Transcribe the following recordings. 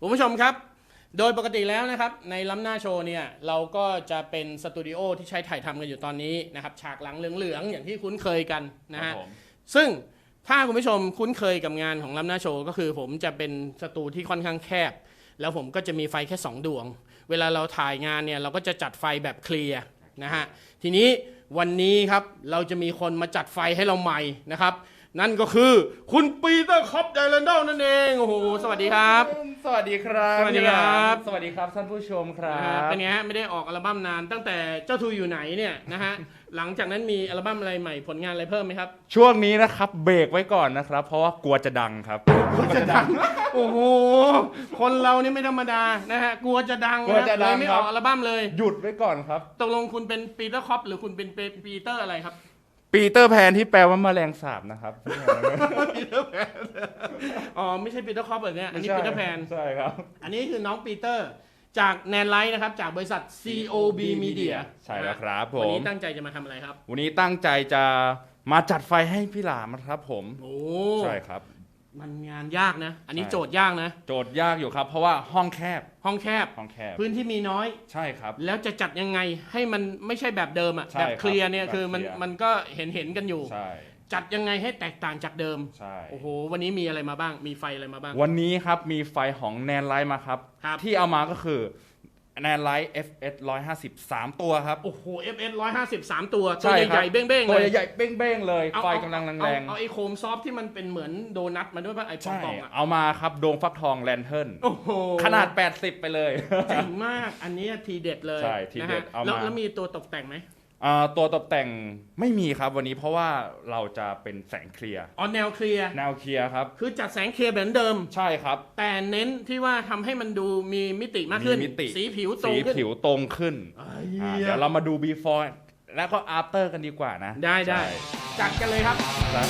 คุณผู้ชมครับ โดยปกติแล้วนะครับ ในล้ำหน้าโชว์เนี่ย เราก็จะเป็นสตูดิโอที่ใช้ถ่ายทำกันอยู่ตอนนี้นะครับ ฉากหลังเหลืองๆ อย่างที่คุ้นเคยกันนะครัฮะบผมซึ่งถ้าคุณผู้ชมคุ้นเคยกับงานของล้ำหน้าโชว์ก็คือ ผมจะเป็นสตูที่ค่อนข้างแคบ แล้วผมก็จะมีไฟแค่ 2 ดวง เวลาเราถ่ายงานเนี่ยเราก็จะจัดไฟแบบเคลียร์นะฮะ ทีนี้วันนี้ครับเราจะมีคนมาจัดไฟให้เราใหม่นะครับ นั่นก็คือคุณปีเตอร์คอปไดแลนดอลนั่นเองโอ้โหสวัสดีครับ สวัสดีครับสวัสดีครับ สวัสดีครับท่านผู้ชมครันะฮะบเป็นไงฮะไม่ได้ออกอัลบั้มนาน ตั้งแต่เจ้าทูอยู่ไหนเนี่ยนะฮะหลังจากนั้นมีอัลบั้มอะไรใหม่ผลงานอะไรเพิ่มไหมครับ ช่วงนี้นะครับเบรกไว้ก่อนนะครับ เพราะว่ากลัวจะดังครับจะดังโอ้โหคนเรานี่ไม่ธรรมดานะฮะกลัวจะดังกลัวจะดังเลยไม่คอรัอบกอัลบั้มเลย หยุดไว้ก่อนครับตกลงคุณเป็นปีเตอร์คอปหรือคุณเป็นปีเตอร์อะไรครับ ปีเตอร์แพนที่แปลว่าแมลงสาบนะครับ ปีเตอร์แพนอ๋อไม่ใช่ปีเตอร์คอปเหรอเนี่ยอันนี้ปีเตอร์แพนใช่ครับ อันนี้คือน้องปีเตอร์จากแนนไลท์นะครับ จากบริษัท COB Media ใช่แล้วครับผวันมนี้ตั้งใจจะมาทำอะไรครับ วันนี้ตั้งใจจะมาจัดไฟให้พี่หลามครับผม โอ้ ใช่ครับ มันงานยากนะ อันนี้ใช่ โจทย์ยากนะ โจทย์ยากอยู่ครับ เพราะว่าห้องแคบห้องแคบ ห้องแคบพื้นที่มีน้อย ใช่ครับ แล้วจะจัดยังไงให้มันไม่ใช่แบบเดิมอะใช่แบบครับเคลียร์เนี่ยแบบคือมันเคลียร์ มันก็เห็นเห็นกันอยู่ ใช่จัดยังไงให้แตกต่างจากเดิม ใช่ โอ้โห วันนี้มีอะไรมาบ้าง มีไฟอะไรมาบ้าง วันนี้ครับมีไฟของแนนไลท์มาครับ ครับ ที่เอามาก็คือ แนนไลท์ FS 150 3 ตัวครับ โอ้โห FS 150 3 ตัวใช่ตัวครับ ใหญ่ๆเบ้งๆตัวเลยใหญ่ๆเบ้งๆเลย เอาไฟเอากำลังเอาแรงเอาไอ้โคมซอฟที่มันเป็นเหมือนโดนัทมาด้วยป่ะไอ้ๆใช่ปองๆอะเอามาครับดวงฟักทองแลนเทิร์นโอ้โหขนาด 80 ไปเลย เจ๋งมากอันนี้ทีเด็ดเลยใช่ทีเด็ดนะฮะเอามา แล้วแล้วมีตัวตกแต่งไหม อ่าตัวตกแต่งไม่มีครับวันนี้เพราะว่าเราจะเป็นแสงเคลียร์อ๋อแนวเคลียร์แนวเคลียร์ครับ คือจัดแสงเคลียร์แบบเดิม ใช่ครับ แต่เน้นที่ว่าทำให้มันดูมีมิติมากขึ้น มีมิติ สีผิวตรสีงขึ้นผิวตรงขึ้นไอ้อ่าเหี้ยเดี๋ยวเรามาดู before แล้วก็ after กันดีกว่านะได้ได้จัดกันเลยครับ ใช่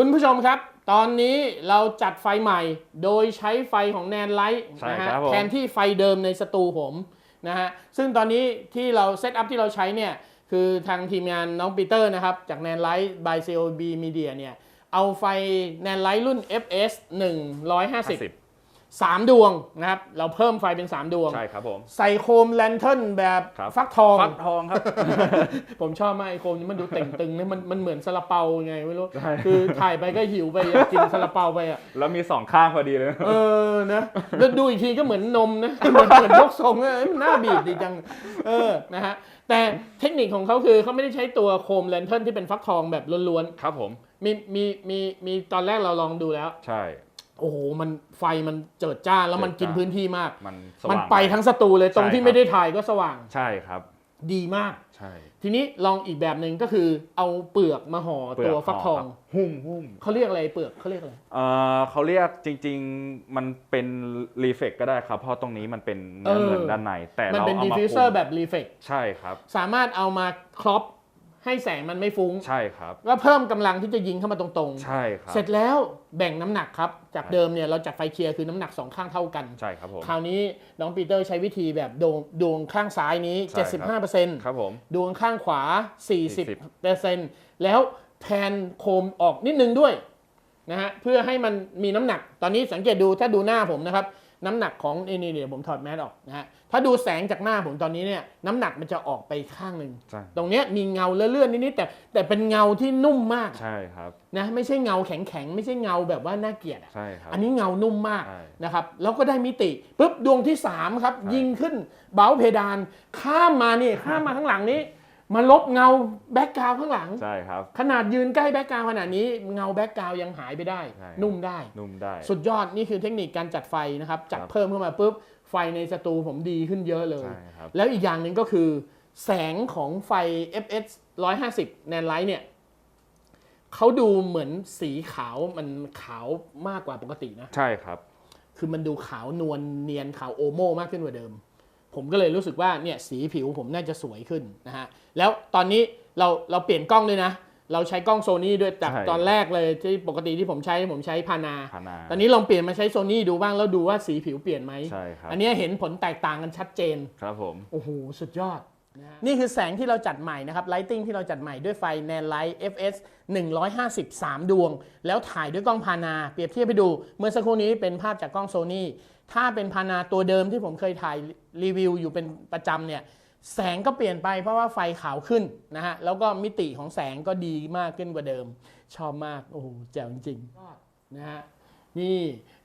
คุณผู้ชมครับ ตอนนี้เราจัดไฟใหม่ โดยใช้ไฟของแนนไลท์ใช่นะฮะครับผมแทนที่ไฟเดิมในสตูผมนะฮะซึ่งตอนนี้ที่เราเซตอัพที่เราใช้เนี่ยคือทางทีมงานน้องปีเตอร์นะครับ จากแนนไลท์ by COB Media เนี่ยเอาไฟแนนไลท์รุ่น FS 150 3 ดวงนะครับ เราเพิ่มไฟเป็น 3 ดวง ใช่ครับผม ใส่โคมแลนเทิร์นแบบครับฟักทอง ฟักทองครับ ผมชอบมากไอโคมนี้มันดูเต่งตึงนะมันมันเหมือนซาลาเปาไงไม่รู้ ใช่ คือถ่ายไปก็หิวไปอยากกินซาลาเปาไปอะ แล้วมีสองข้างพอดีเลย เออนะแล้วดูอีกทีก็เหมือนนมนะ เหมือนเหมือนยกทรงอะเอ้ยมันน่าบีบดีจัง เออนะฮะแต่เทคนิคของเขาคือเขาไม่ได้ใช้ตัวโคมแลนเทิร์นที่เป็นฟักทองแบบล้วนครับผม ๆมีมีมีมีตอนแรกเราลองดูแล้ว ใช่ โอ้โหมันไฟมันเจิดจ้าแล้วมันกินเจิดจ้าพื้นที่มาก มันสมันว่างไปทั้งสตูเลยตรงใช่ที่ครับไม่ได้ถ่ายก็สว่างใช่ครับ ดีมาก ใช่ ทีนี้ลองอีกแบบหนึ่งก็คือเอาเปลือกมาห่อเปลืตักวฟักทองห่ครับ หุ้มหุ้มเขาเรียกอะไรเปลือกเขาเรียกอะไรเอ่อเขาเรียกจริง ๆ มันเป็นรีเฟกก็ได้ครับ เพราะตรงนี้มันเป็นเนื้อเออเงินด้านใน แต่มันเราเป็นเอาดีมาฟิวเซอร์คุมแบบรีเฟกใช่ครับ สามารถเอามาครอป ให้แสงมันไม่ฟุ้งใช่ครับ ก็เพิ่มกำลังที่จะยิงเข้ามาตรงใช่ครับๆเสร็จแล้วแบ่งน้ำหนักครับ จากใช่เดิมเนี่ยเราจัดไฟเคลียร์คือน้ำหนักสองข้างเท่ากัน ใช่ครับผม คราวนี้น้องปีเตอร์ใช้วิธีแบบดวงดวงข้างซ้ายนี้ใช่ครับ75%ครับผม ดวงข้างขวา 40%แล้วแพนโคมออกนิดนึงด้วยนะฮะเพื่อให้มันมีน้ำหนัก ตอนนี้สังเกตดูถ้าดูหน้าผมนะครับ น้ำหนักของนี่นี่เดี๋ยวผมถอดแมสออกนะฮะถ้าดูแสงจากหน้าผมตอนนี้เนี่ยน้ำหนักมันจะออกไปข้างหนึ่งใช่ตรงเนี้ยมีเงาเลื่อนๆนิดๆแต่แต่เป็นเงาที่นุ่มมากใช่ครับนะไม่ใช่เงาแข็งๆไม่ใช่เงาแบบว่าน่าเกลียดอะใช่ครับอันนี้เงานุ่มมากใช่นะครับแล้วก็ได้มิติปุ๊บดวงที่3ครับใช่ยิงขึ้นเบาเพดานข้ามมานี่ข้ามมาข้างหลังนี้ มาลบเงาแบ็กกราวข้างหลัง ใช่ครับ ขนาดยืนใกล้แบ็กกราวขนาดนี้เงาแบ็กกราวยังหายไปได้ ใช่นุ่มได้ นุ่มได้ สุดยอดนี่คือเทคนิคการจัดไฟนะครับ จัดครับเพิ่มเข้ามาปุ๊บไฟในสตูผมดีขึ้นเยอะเลย ใช่ครับ แล้วอีกอย่างหนึ่งก็คือ แสงของไฟ FS 150แนนไลท์เนี่ยเขาดูเหมือนสีขาวมันขาวมากกว่าปกตินะ ใช่ครับ คือมันดูขาวนวลเนียนขาวโอโมมากขึ้นกว่าเดิม ผมก็เลยรู้สึกว่าเนี่ยสีผิวผมน่าจะสวยขึ้นนะฮะแล้วตอนนี้เราเราเปลี่ยนกล้องด้วยนะ เราใช้กล้องโซนี่ด้วยจากใช่ตอนแรกเลยที่ปกติที่ผมใช้ผมใช้พานาพานาตอนนี้ลองเปลี่ยนมาใช้โซนี่ดูบ้างแล้วดูว่าสีผิวเปลี่ยนไหมใช่ครับ อันนี้เห็นผลแตกต่างกันชัดเจน ครับผม โอ้โห สุดยอด นี่คือแสงที่เราจัดใหม่นะครับ ไลท์ติ้งที่เราจัดใหม่ด้วยไฟ n a n Light FS 153 ดวง แล้วถ่ายด้วยกล้องพานา เปรียบเทียบไปดู เมื่อสักครู่นี้เป็นภาพจากกล้องโซนี่ ถ้าเป็นพานาตัวเดิมที่ผมเคยถ่ายรีวิวอยู่เป็นประจำเนี่ยแสงก็เปลี่ยนไปเพราะว่าไฟขาวขึ้นนะฮะ แล้วก็มิติของแสงก็ดีมากขึ้นกว่าเดิม ชอบมากโอ้โหแจ๋วจริงๆนะฮะนี่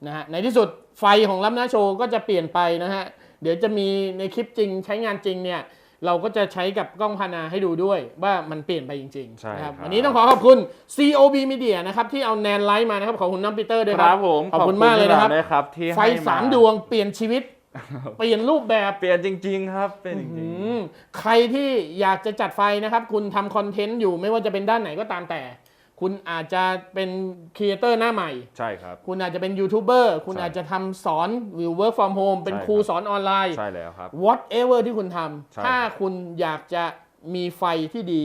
นะฮะในที่สุดไฟของลับหน้าโชว์ก็จะเปลี่ยนไปนะฮะ เดี๋ยวจะมีในคลิปจริงใช้งานจริงเนี่ย เราก็จะใช้กับกล้องพานาให้ดูด้วยว่ามันเปลี่ยนไปจริงใช่ๆนะครับครับวันนี้ต้องขอขอบคุณ COB Media นะครับที่เอาแนนไลท์มานะครับขอบคุณน้องปีเตอร์ด้วยคครัรับบผมขอบคุณมากเลยนะครับด้วยครับที่ไฟให้สามดวงเปลี่ยนชีวิตเปลี่ยนรูปแบบเปลี่ยนจริง ๆ ครับเป็นจริงอืมใครที่อยากจะจัดไฟนะครับ คุณทำคอนเทนต์อยู่ไม่ว่าจะเป็นด้านไหนก็ตามแต่ คุณอาจจะเป็นครีเอเตอร์หน้าใหม่ๆใช่ครับ คุณอาจจะเป็นยูทูบเบอร์คุณใช่อาจจะทำสอนวิว work from home เป็นใช่ครูครับสอนออนไลน์ ใช่แล้วครับ whatever ที่คุณทใช่ำถ้าคุณอยากจะมีไฟที่ดี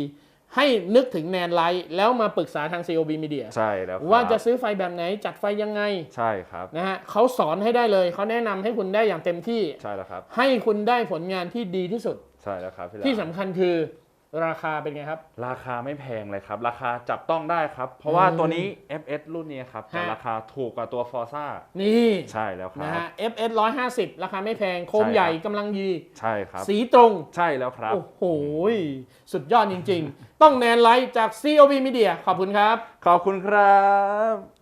ให้นึกถึงแนนไลท์แล้วมาปรึกษาทาง COB Media ใช่แล้วครับว่าจะซื้อไฟแบบไหนจัดไฟยังไง ใช่ครับนะฮะเขาสอนให้ได้เลย เขาแนะนำให้คุณได้อย่างเต็มที่ใช่แล้วครับ ให้คุณได้ผลงานที่ดีที่สุดใช่แล้วครับพี่ที่ลาสำคัญคือ ราคาเป็นไงครับ ราคาไม่แพงเลยครับ ราคาจับต้องได้ครับ เพราะว่าอืมตัวนี้ FS รุ่นนี้ครับจะฮะราคาถูกกว่าตัว Forza นี่ใช่แล้วคนะรับฮะ FS 150 ราคาไม่แพงโคมใช่ครับใหญ่กำลังดีใช่ครับ สีตรงใช่แล้วครับ โอ้โห สุดยอดจริง ๆ ต้องแนนไลท์จาก COB Media ขอบคุณครับ ขอบคุณครับ